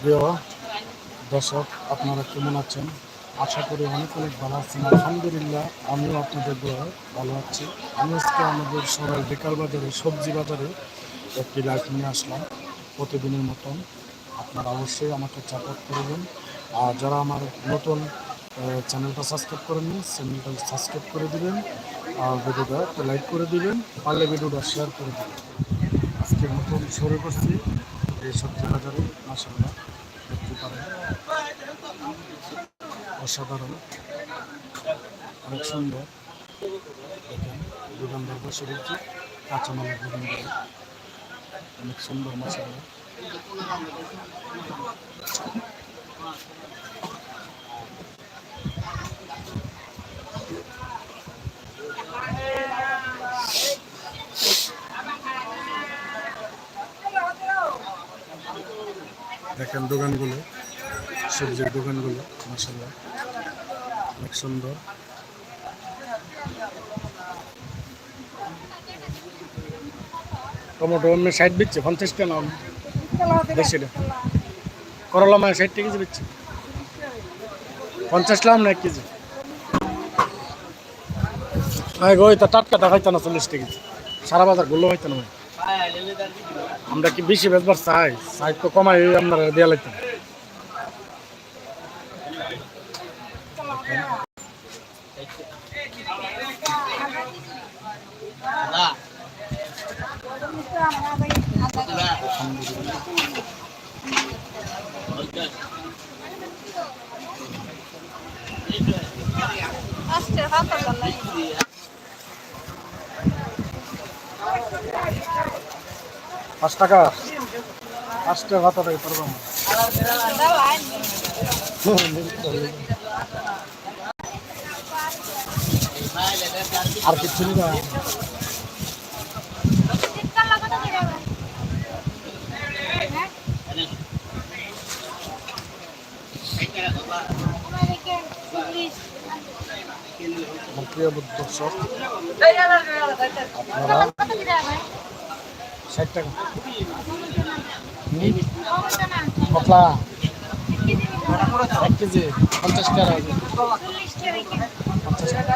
প্রিয় দর্শক, আপনারা কেমন আছেন? আশা করি অনেক অনেক ভালো আছেন। আলহামদুলিল্লাহ, আমিও আপনাদের দোয়া ভালো আছি। আমি আজকে আমাদের সবাই বেকার বাজারে, সবজি বাজারে একটি লাইট নিয়ে আসলাম। প্রতিদিনের মতন আপনারা অবশ্যই আমাকে সাপোর্ট করবেন। আর যারা আমার নতুন চ্যানেলটা সাবস্ক্রাইব করেননি চ্যানেলটা সাবস্ক্রাইব করে দিবেন। আর ভিডিওটা লাইক করে দিবেন। পারলে ভিডিওটা শেয়ার করে দিবেন। আজকে নতুন শুরু করছি। এই সবজি বাজারে মাসাল্লাহ দেখতে পারেন। অসাধারণ। অনেক সুন্দর। দোকানদার বসে রয়েছে কাঁচামালের দোকানদার অনেক সুন্দর মাসাল্লাহ দেখেন দোকানগুলো, সবজির দোকানগুলো মাসাল্লাহ অনেক সুন্দর। টমেটো অন্য ষাট দিচ্ছে পঞ্চাশ টাকা বেশি করলা মাছ ষাট কেজি দিচ্ছে পঞ্চাশ লাম না এক কেজি। হ্যাঁ গো তো টাটকা দেখাইতো না চল্লিশ কেজি। সারা বাজারগুলো হইতো না আমরা কি বেশি বেচবার চাই? চাই তো কমাই আপনার দেওয়া লাগতো। Aster hatar পাঁচ টাকা পাঁচ টাকা টাকা পারব. আর কিছু না আপনারা? ষাট টাকা। কতলা এক কেজি পঞ্চাশ টাকা। পঞ্চাশ টাকা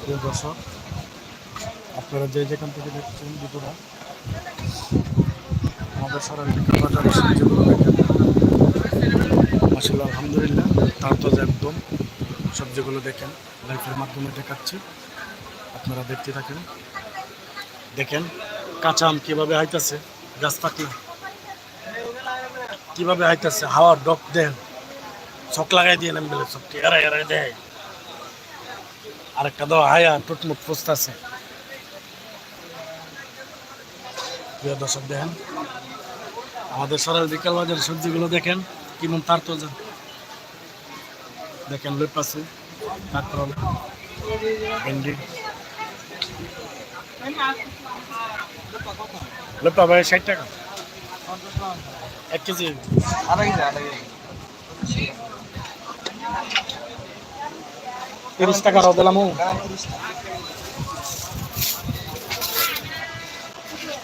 প্রিয় দর্শক যে যেখান থেকে দেখছেন দুপুরা আমাদের সারা বাজারে সবজিগুলো দেখেন আলহামদুলিল্লাহ তার তো একদম। সবজিগুলো দেখেন লাইফের মাধ্যমে দেখাচ্ছি। আপনারা দেখতে থাকেন। দেখেন, কাঁচা আম কীভাবে হাইতেছে গাছ থাকলে কীভাবে হাইতেছে হাওয়ার ডক দেন। চক লাগাই দিয়ে নেন বলে চকটি এরাই এরাই দেয়। আরেকটা দাও হায়া, টুটমুট ফুসতেছে প্রিয় দর্শক, দেখেন। আমাদের সরাল বিকাল বাজার সবজিগুলো দেখেন, কেমন তার তো দেখেন লেপ আছে তারপর ভেন্ডি। লেপা ভাই ষাট টাকা। এক কেজি। তিরিশ টাকা রাও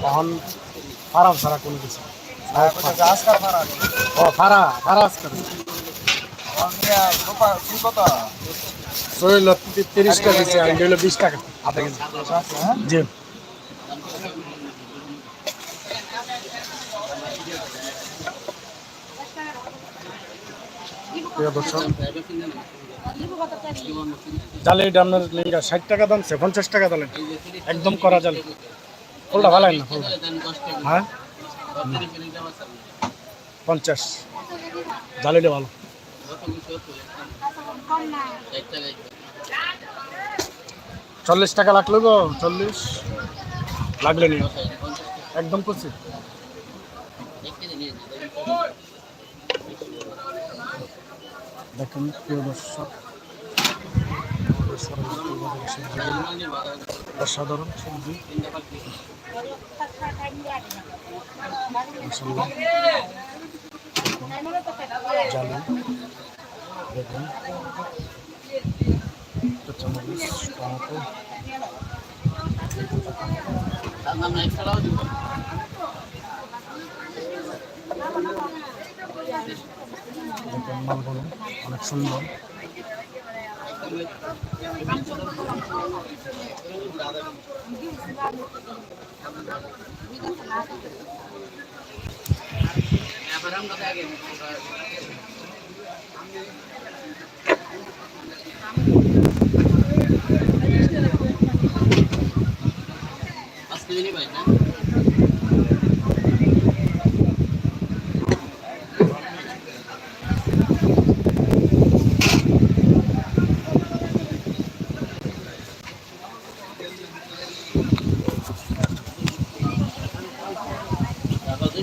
এখন ফারাম ছাড়া কোনো কিছু ও ফারা ফারা আজকাল শরীর তিরিশ টাকা দিচ্ছে এটা হলো বিশ টাকা। আধা কেজি জি। প্রিয় দর্শক জালে এটা আপনার ষাট টাকা দাম সে পঞ্চাশ টাকা দালেন একদম করা জালে। ফুলটা ভালো না? হ্যাঁ? পঞ্চাশ। জালিটা ভালো। চল্লিশ টাকা লাগল গো, চল্লিশ। লাগলে নি একদম করছি দেখুন প্রিয় দর্শক। অসাধারণ মশলা জালি। দেখুন কাঁচামরিচ টমেটো মালগুলো অনেক সুন্দর వ్యాపారం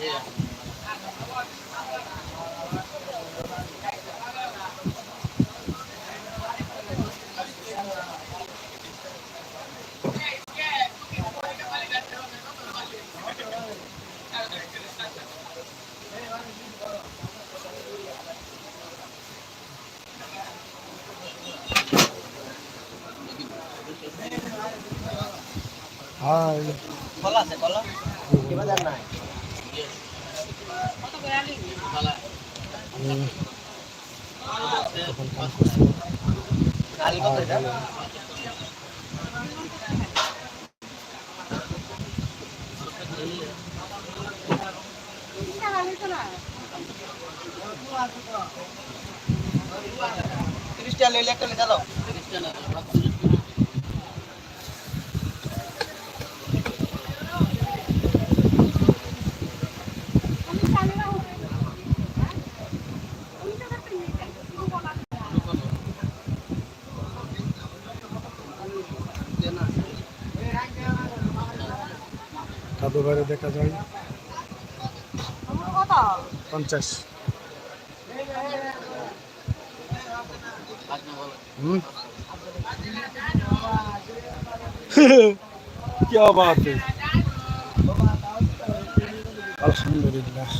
Yeah. হাই কলা আছে কলা কি বাজার নাই কত কাদু বাইরে দেখা যায় কত পঞ্চাশ হুম क्या बात है अल्हम्दुलिल्लाह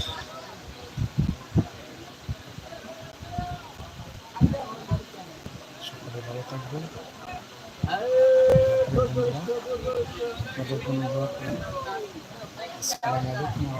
সকলে ভালো থাকবেন যতক্ষণ আসসালামু আলাইকুম